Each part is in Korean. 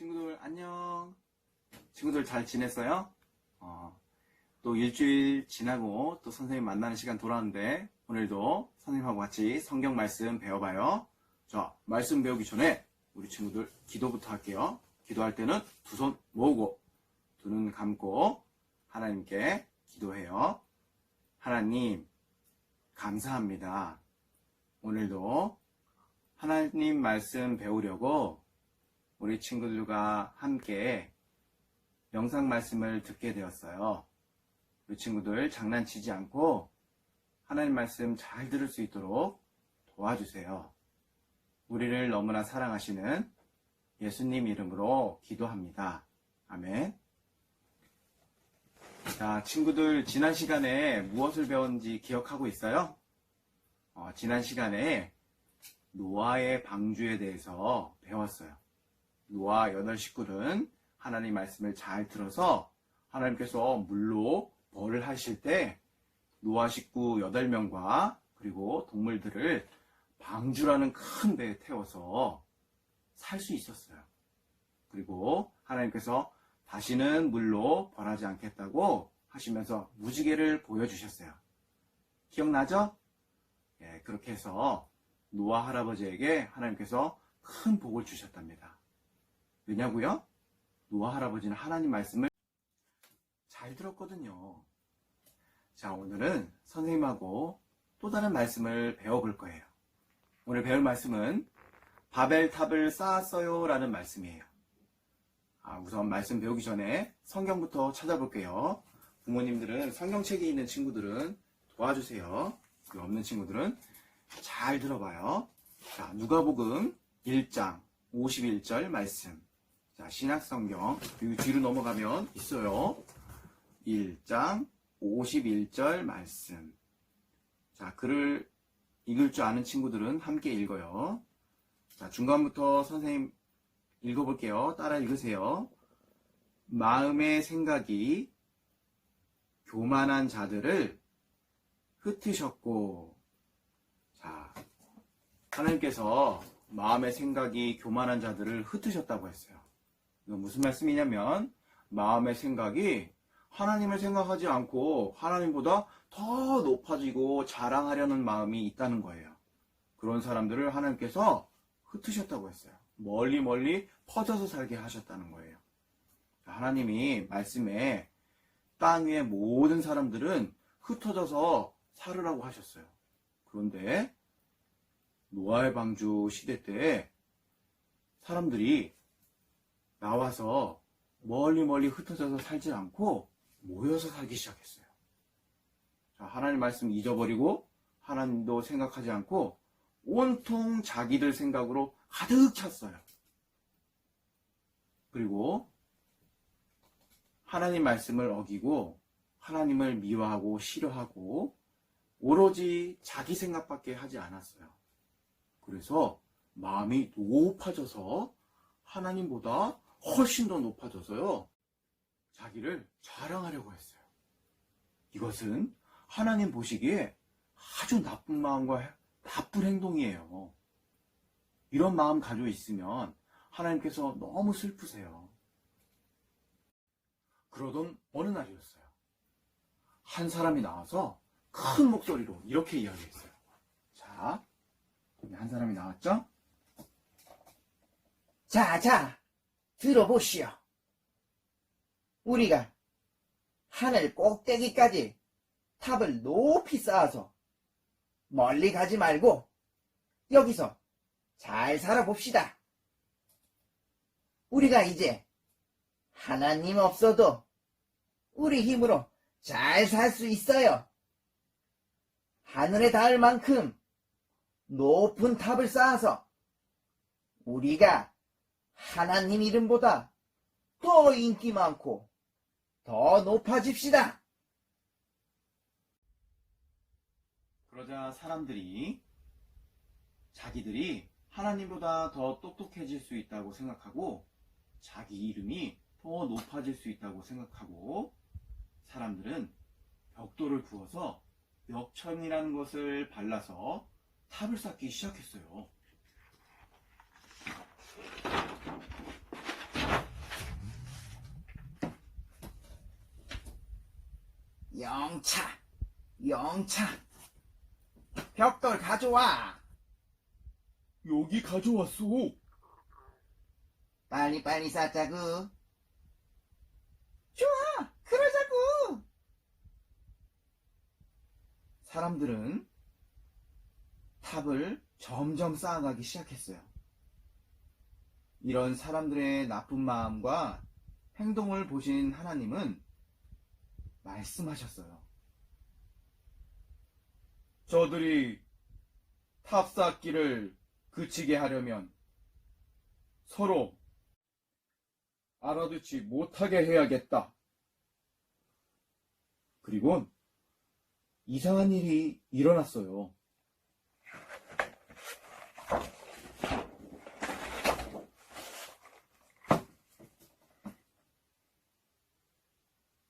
친구들 안녕. 친구들 잘 지냈어요? 어, 또 일주일 지나고 또 선생님 만나는 시간 돌아왔는데 오늘도 선생님하고 같이 성경 말씀 배워봐요. 자, 말씀 배우기 전에 우리 친구들 기도부터 할게요. 기도할 때는 두 손 모으고 두 눈 감고 하나님께 기도해요. 하나님, 감사합니다. 오늘도 하나님 말씀 배우려고 우리 친구들과 함께 영상 말씀을 듣게 되었어요. 우리 친구들 장난치지 않고 하나님 말씀 잘 들을 수 있도록 도와주세요. 우리를 너무나 사랑하시는 예수님 이름으로 기도합니다. 아멘. 자, 친구들 지난 시간에 무엇을 배웠는지 기억하고 있어요? 어, 지난 시간에 노아의 방주에 대해서 배웠어요. 노아 여덟 식구는 하나님 말씀을 잘 들어서 하나님께서 물로 벌을 하실 때 노아 식구 여덟 명과 그리고 동물들을 방주라는 큰 배에 태워서 살 수 있었어요. 그리고 하나님께서 다시는 물로 벌하지 않겠다고 하시면서 무지개를 보여주셨어요. 기억나죠? 예, 그렇게 해서 노아 할아버지에게 하나님께서 큰 복을 주셨답니다. 왜냐고요? 노아 할아버지는 하나님 말씀을 잘 들었거든요. 자, 오늘은 선생님하고 또 다른 말씀을 배워볼 거예요. 오늘 배울 말씀은 바벨탑을 쌓았어요 라는 말씀이에요. 아, 우선 말씀 배우기 전에 성경부터 찾아볼게요. 부모님들은 성경책이 있는 친구들은 도와주세요. 없는 친구들은 잘 들어봐요. 자, 누가복음 1장 51절 말씀. 자, 신약성경 여기 뒤로 넘어가면 있어요. 1장 51절 말씀. 자, 글을 읽을 줄 아는 친구들은 함께 읽어요. 자, 중간부터 선생님 읽어볼게요. 따라 읽으세요. 마음의 생각이 교만한 자들을 흩으셨고, 자, 하나님께서 마음의 생각이 교만한 자들을 흩으셨다고 했어요. 무슨 말씀이냐면, 마음의 생각이 하나님을 생각하지 않고 하나님보다 더 높아지고 자랑하려는 마음이 있다는 거예요. 그런 사람들을 하나님께서 흩으셨다고 했어요. 멀리 멀리 퍼져서 살게 하셨다는 거예요. 하나님이 말씀에 땅 위의 모든 사람들은 흩어져서 살으라고 하셨어요. 그런데 노아의 방주 시대 때 사람들이 나와서 멀리 멀리 흩어져서 살지 않고 모여서 살기 시작했어요. 자, 하나님 말씀 잊어버리고 하나님도 생각하지 않고 온통 자기들 생각으로 가득 찼어요. 그리고 하나님 말씀을 어기고 하나님을 미워하고 싫어하고 오로지 자기 생각밖에 하지 않았어요. 그래서 마음이 높아져서 하나님보다 훨씬 더 높아져서요. 자기를 자랑하려고 했어요. 이것은 하나님 보시기에 아주 나쁜 마음과 나쁜 행동이에요. 이런 마음 가지고 있으면 하나님께서 너무 슬프세요. 그러던 어느 날이었어요. 한 사람이 나와서 큰 목소리로 이렇게 이야기했어요. 자, 한 사람이 나왔죠? 자, 자, 들어보시오. 우리가 하늘 꼭대기까지 탑을 높이 쌓아서 멀리 가지 말고 여기서 잘 살아봅시다. 우리가 이제 하나님 없어도 우리 힘으로 잘 살 수 있어요. 하늘에 닿을 만큼 높은 탑을 쌓아서 우리가 하나님 이름보다 더 인기 많고 더 높아집시다. 그러자 사람들이 자기들이 하나님보다 더 똑똑해질 수 있다고 생각하고 자기 이름이 더 높아질 수 있다고 생각하고 사람들은 벽돌을 부어서 벽천이라는 것을 발라서 탑을 쌓기 시작했어요. 영차, 영차. 벽돌 가져와. 여기 가져왔어. 빨리빨리 쌓자구. 좋아, 그러자구. 사람들은 탑을 점점 쌓아가기 시작했어요. 이런 사람들의 나쁜 마음과 행동을 보신 하나님은 말씀하셨어요. 저들이 탑 쌓기를 그치게 하려면 서로 알아듣지 못하게 해야겠다. 그리고 이상한 일이 일어났어요.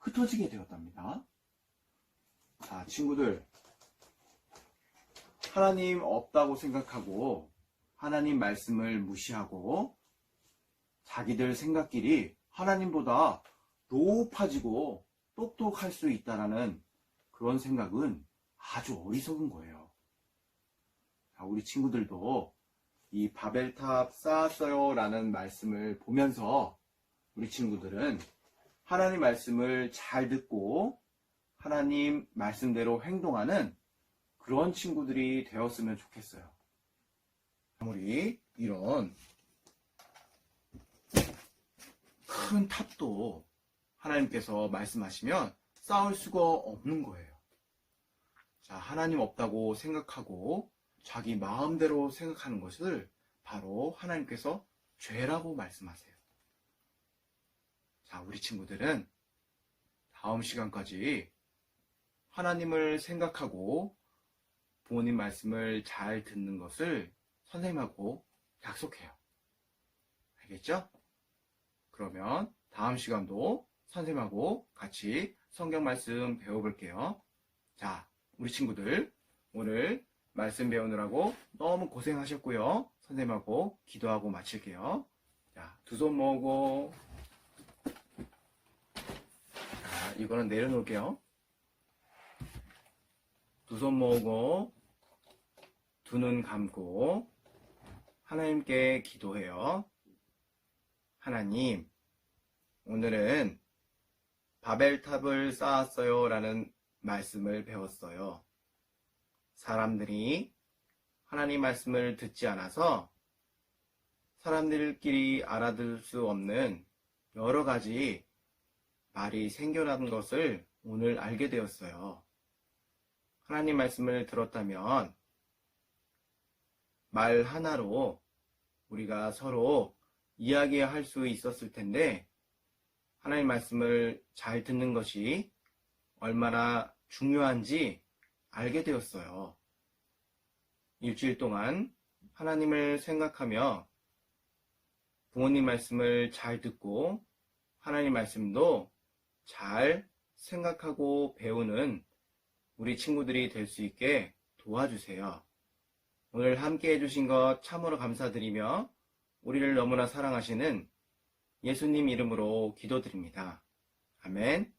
흩어지게 되었답니다. 자, 친구들. 하나님 없다고 생각하고 하나님 말씀을 무시하고 자기들 생각끼리 하나님보다 높아지고 똑똑할 수 있다라는 그런 생각은 아주 어리석은 거예요. 자, 우리 친구들도 이 바벨탑 쌓았어요 라는 말씀을 보면서 우리 친구들은 하나님 말씀을 잘 듣고 하나님 말씀대로 행동하는 그런 친구들이 되었으면 좋겠어요. 아무리 이런 큰 탑도 하나님께서 말씀하시면 쌓을 수가 없는 거예요. 자, 하나님 없다고 생각하고 자기 마음대로 생각하는 것을 바로 하나님께서 죄라고 말씀하세요. 자, 우리 친구들은 다음 시간까지 하나님을 생각하고 부모님 말씀을 잘 듣는 것을 선생님하고 약속해요. 알겠죠? 그러면 다음 시간도 선생님하고 같이 성경 말씀 배워볼게요. 자, 우리 친구들 오늘 말씀 배우느라고 너무 고생하셨고요. 선생님하고 기도하고 마칠게요. 자, 두 손 모으고 자, 이거는 내려놓을게요. 두 손 모으고 두 눈 감고 하나님께 기도해요. 하나님, 오늘은 바벨탑을 쌓았어요 라는 말씀을 배웠어요. 사람들이 하나님 말씀을 듣지 않아서 사람들끼리 알아들 수 없는 여러 가지 말이 생겨난 것을 오늘 알게 되었어요. 하나님 말씀을 들었다면 말 하나로 우리가 서로 이야기할 수 있었을 텐데 하나님 말씀을 잘 듣는 것이 얼마나 중요한지 알게 되었어요. 일주일 동안 하나님을 생각하며 부모님 말씀을 잘 듣고 하나님 말씀도 잘 생각하고 배우는 우리 친구들이 될 수 있게 도와주세요. 오늘 함께 해주신 것 참으로 감사드리며 우리를 너무나 사랑하시는 예수님 이름으로 기도드립니다. 아멘.